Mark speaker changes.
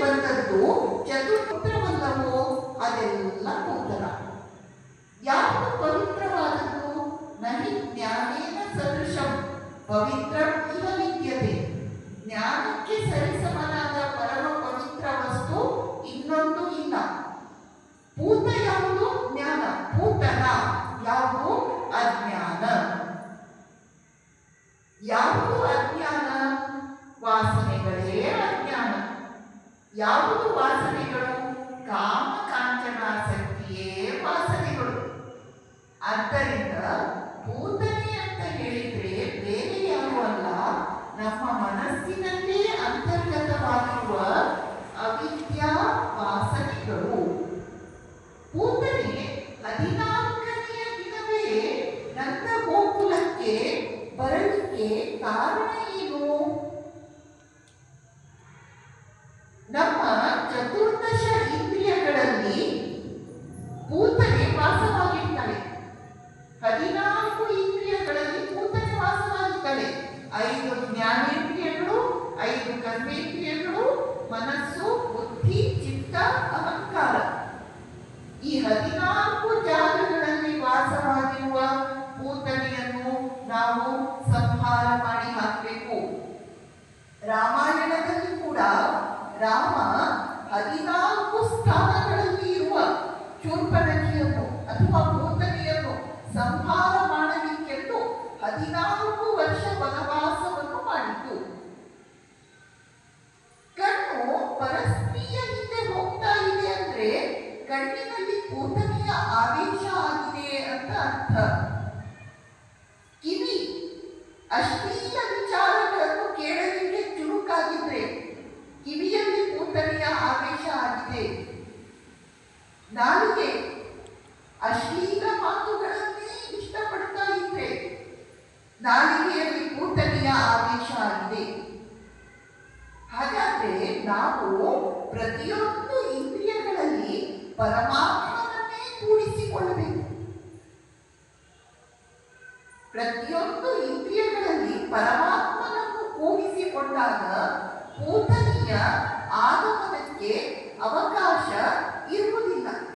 Speaker 1: ಬಂದದ್ದು ಚತುರ್ಪುತ್ರವಲ್ಲವೋ ಅದೆಲ್ಲ ಉತ್ತರ. ಯಾವುದು ಪವಿತ್ರವಾದದ್ದು? ನಹಿ ಜ್ಞಾನೇನ ಸದೃಶಂ. ಪವಿತ್ರ ಇವ ಜ್ಞಾನಕ್ಕೆ ಸರಿಸಮನಾದ ಪರಮ ಪವಿತ್ರ ವಸ್ತು ಇನ್ನೊಂದು ಇಲ್ಲ. ಪೂತ ಯಾವುದು? ಜ್ಞಾನ. ಪೂತನ ಯಾವುದು? ಯಾವುದು ವಾಸನೆಗಳು ಕಾಮ ಕಾಂಚನಾಸಕ್ತಿಯೇ ವಾಸನೆಗಳು. ಆದ್ದರಿಂದ ಭೂತನೆ ಅಂತ ಹೇಳಿದ್ರೆ ಬೇರೆ ಯಾರು ಅಲ್ಲ, ನಮ್ಮ ಮನಸ್ಸಿನಲ್ಲೇ ಅಂತರ್ಗತವಾಗಿರುವ ಅವಿದ್ಯಾ ವಾಸನೆಗಳು. ಭೂತನೆ ಹದಿನಾಲ್ಕನೆಯ ದಿನವೇ ನನ್ನ ಗೋಕುಲಕ್ಕೆ ಬರಲಿಕ್ಕೆ ಕಾರಣ ಏನು ನಮ್ಮ ಚತುರ್ದಶ ಇಂದ್ರಿಯಗಳಲ್ಲಿ ಪೂತನೆ ವಾಸವಾಗಿರ್ತಾಳೆ ಹದಿನಾಲ್ಕು ಇಂದ್ರಿಯಗಳಲ್ಲಿ ಪೂತನೆ ವಾಸವಾಗಿದ್ದಾಳೆ ಐದು ಜ್ಞಾನೇಂದ್ರಿಯಗಳು, ಐದು ಕರ್ಮೇಂದ್ರಿಯಗಳು, ಮನಸ್ಸು, ಬುದ್ಧಿ, ಚಿತ್ತ, ಅಹಂಕಾರ. ಈ ಹದಿನಾಲ್ಕು ಜಾಗಗಳಲ್ಲಿ ವಾಸವಾಗಿರುವ ಭೂತನೆಯನ್ನು ನಾವು ಸಂಹಾರ ಮಾಡಿ ಹಾಕಬೇಕು. ರಾಮಾಯಣದಲ್ಲಿ ಕೂಡ ರಾಮ ಸಂಹಾರ ಮಾಡಬೇಕೆಂದು ಹದಿನಾಲ್ಕು ವರ್ಷ ವನವಾಸವನ್ನು ಮಾಡಿತು. ಕಣ್ಣು ಪರಸ್ತ್ರೀಯ ಹಿಂದೆ ಹೋಗ್ತಾ ಇದೆ ಅಂದ್ರೆ ಕಣ್ಣಿನಲ್ಲಿ ಪೂತನೆಯ ಆವೇಶ ಆಗಿದೆ ಅಂತ ಅರ್ಥ. ಕಿವಿ ಅಶ್ಲೀಲ ವಿಚಾರಗಳನ್ನು ಕೇಳಲಿಕ್ಕೆ ಚುರುಕಾಗಿದ್ರೆ ಕಿವಿಯಲ್ಲಿ ಪೂತನೆಯ ಆವೇಶ ಆಗಿದೆ. ನಾಲಿಗೆ ಅಶ್ಲೀಲ ನಾಲಿಗೆಯಲ್ಲಿ ಕೂಟಲಿಯ ಆದೇಶ ಆಗಿದೆ ಹಾಗಾದ್ರೆ ನಾವು ಪ್ರತಿಯೊಂದು ಇಂದ್ರಿಯಗಳಲ್ಲಿ ಪರಮಾತ್ಮನನ್ನೇ ಕೂಡಿಸಿಕೊಳ್ಳಬೇಕು. ಪ್ರತಿಯೊಂದು ಇಂದ್ರಿಯಗಳಲ್ಲಿ ಪರಮಾತ್ಮನನ್ನು ಕೂಡಿಸಿಕೊಂಡಾಗ ಕೂತಲಿಯ ಅವಕಾಶ